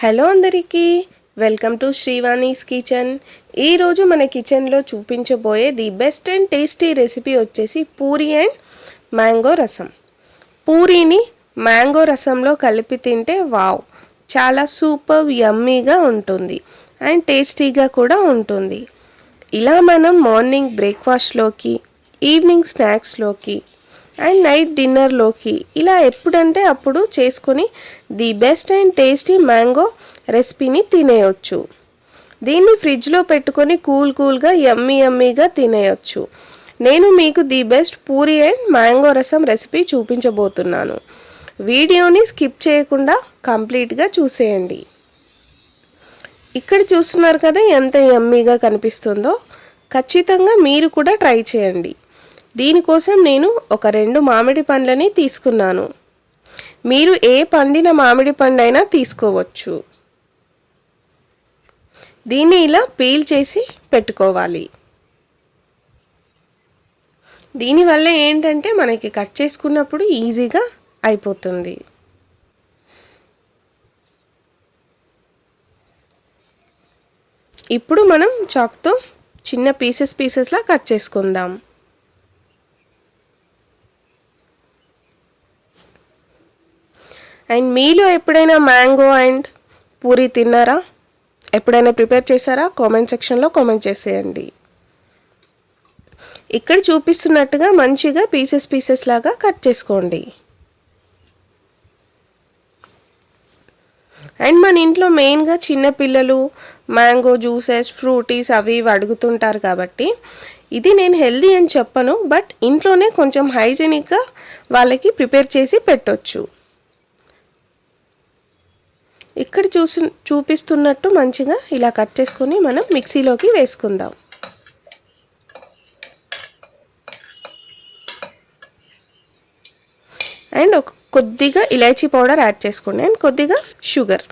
Hello అందరికీ. Welcome to Srivani's kitchen. ఈరోజు మన కిచెన్లో చూపించబోయే the best and tasty recipe వచ్చేసి పూరి అండ్ మ్యాంగో రసం. పూరీని మ్యాంగో రసంలో కలిపి తింటే వావ్ చాలా సూపర్ యమ్మీగా ఉంటుంది అండ్ టేస్టీగా కూడా ఉంటుంది. ఇలా మనం మార్నింగ్ బ్రేక్ఫాస్ట్లోకి ఈవినింగ్ స్నాక్స్లోకి అండ్ నైట్ డిన్నర్లోకి. ఇలా ఎప్పుడంటే అప్పుడు చేసుకొని the best and tasty mango రెసిపీని తినేయొచ్చు. దీన్ని ఫ్రిడ్జ్లో పెట్టుకొని కూల్ కూల్గా యమ్మీ యమ్మీగా తినేయొచ్చు. నేను మీకు the best puri and mango రసం రెసిపీ చూపించబోతున్నాను. వీడియోని స్కిప్ చేయకుండా కంప్లీట్గా చూసేయండి. ఇక్కడ చూస్తున్నారు కదా ఎంత యమ్మీగా కనిపిస్తుందో. ఖచ్చితంగా మీరు కూడా ట్రై చేయండి. దీనికోసం నేను ఒక రెండు మామిడి పండ్లని తీసుకున్నాను. మీరు ఏ పండిన మామిడి పండైనా తీసుకోవచ్చు. దీన్ని ఇలా పీల్ చేసి పెట్టుకోవాలి. దీనివల్ల ఏంటంటే మనకి కట్ చేసుకున్నప్పుడు ఈజీగా అయిపోతుంది. ఇప్పుడు మనం చాక్తో చిన్న పీసెస్ పీసెస్లా కట్ చేసుకుందాం. అండ్ మీలో ఎప్పుడైనా మ్యాంగో అండ్ పూరి తిన్నారా? ఎప్పుడైనా ప్రిపేర్ చేశారా? కామెంట్ సెక్షన్లో కామెంట్ చేసేయండి. ఇక్కడ చూపిస్తున్నట్టుగా మంచిగా పీసెస్ పీసెస్ లాగా కట్ చేసుకోండి. అండ్ మన ఇంట్లో మెయిన్గా చిన్నపిల్లలు మ్యాంగో జ్యూసెస్ ఫ్రూటీస్ అవి ఇవి అడుగుతుంటారు కాబట్టి ఇది నేను హెల్దీ అని చెప్పను బట్ ఇంట్లోనే కొంచెం హైజీనిక్గా వాళ్ళకి ప్రిపేర్ చేసి పెట్టొచ్చు. ఇక్కడ చూసి చూపిస్తున్నట్టు మంచిగా ఇలా కట్ చేసుకొని మనం మిక్సీలోకి వేసుకుందాం. అండ్ ఒక కొద్దిగా ఇలాచీ పౌడర్ యాడ్ చేసుకోండి. అండ్ కొద్దిగా షుగర్.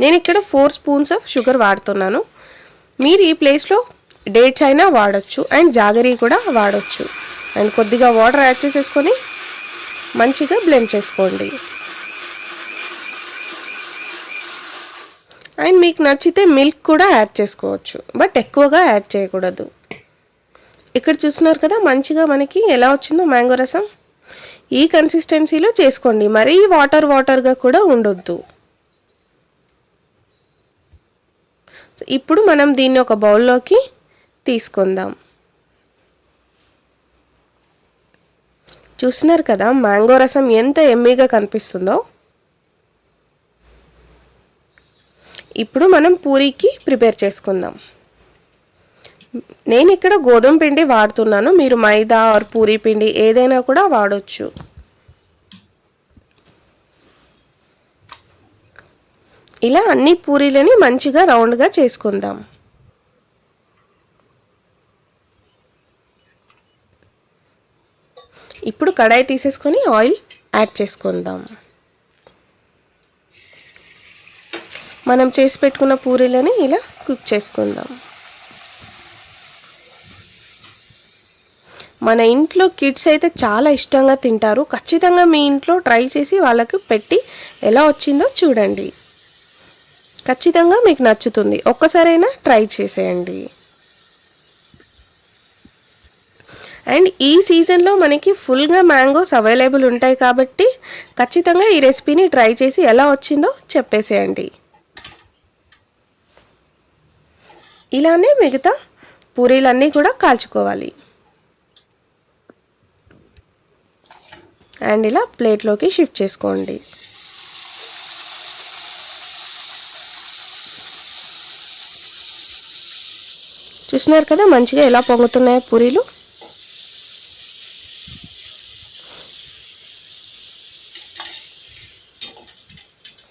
నేను ఇక్కడ ఫోర్ స్పూన్స్ ఆఫ్ షుగర్ వాడుతున్నాను. మీరు ఈ ప్లేస్లో డేట్స్ అయినా వాడచ్చు. అండ్ జాగరీ కూడా వాడచ్చు. అండ్ కొద్దిగా వాటర్ యాడ్ చేసేసుకొని మంచిగా బ్లెండ్ చేసుకోండి. అండ్ మీకు నచ్చితే మిల్క్ కూడా యాడ్ చేసుకోవచ్చు. బట్ ఎక్కువగా యాడ్ చేయకూడదు. ఇక్కడ చూస్తున్నారు కదా మంచిగా మనకి ఎలా వచ్చిందో మ్యాంగో రసం. ఈ కన్సిస్టెన్సీలో చేసుకోండి. మరీ వాటర్ వాటర్గా కూడా ఉండొద్దు. ఇప్పుడు మనం దీన్ని ఒక బౌల్లోకి తీసుకుందాం. చూస్తున్నారు కదా మ్యాంగో రసం ఎంత ఎమ్మీగా కనిపిస్తుందో. ఇప్పుడు మనం పూరీకి ప్రిపేర్ చేసుకుందాం. నేను ఇక్కడ గోధుమ పిండి వాడుతున్నాను. మీరు మైదా ఆర్ పూరీ పిండి ఏదైనా కూడా వాడచ్చు. ఇలా అన్ని పూరీలని మంచిగా రౌండ్గా చేసుకుందాం. ఇప్పుడు కడాయి తీసేసుకొని ఆయిల్ యాడ్ చేసుకుందాం. మనం చేసి పెట్టుకున్న పూరీలని ఇలా కుక్ చేసుకుందాం. మన ఇంట్లో కిడ్స్ అయితే చాలా ఇష్టంగా తింటారు. ఖచ్చితంగా మీ ఇంట్లో ట్రై చేసి వాళ్ళకి పెట్టి ఎలా వచ్చిందో చూడండి. ఖచ్చితంగా మీకు నచ్చుతుంది. ఒక్కసారైనా ట్రై చేసేయండి. అండ్ ఈ సీజన్లో మనకి ఫుల్గా మ్యాంగోస్ అవైలబుల్ ఉంటాయి కాబట్టి ఖచ్చితంగా ఈ రెసిపీని ట్రై చేసి ఎలా వచ్చిందో చెప్పేసేయండి. ఇలానే మిగతా పూరీలన్నీ కూడా కాల్చుకోవాలి. అండ్ ఇలా ప్లేట్లోకి షిఫ్ట్ చేసుకోండి. చూసినారు కదా మంచిగా ఎలా పొంగుతున్నాయో పూరీలు?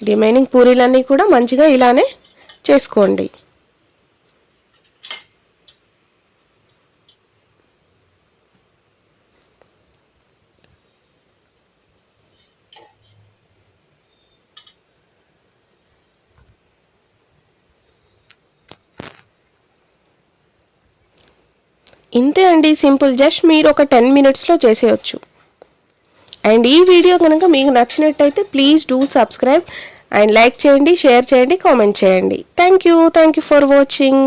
రిమైనింగ్ పూరీలన్నీ కూడా మంచిగా ఇలానే చేసుకోండి. ఇంతే అండి సింపుల్. జస్ట్ మీరు ఒక టెన్ మినిట్స్లో చేసేయచ్చు. అండ్ ఈ వీడియో కనుక మీకు నచ్చినట్టయితే please do subscribe and like చేయండి షేర్ చేయండి కామెంట్ చేయండి. Thank you thank you for watching.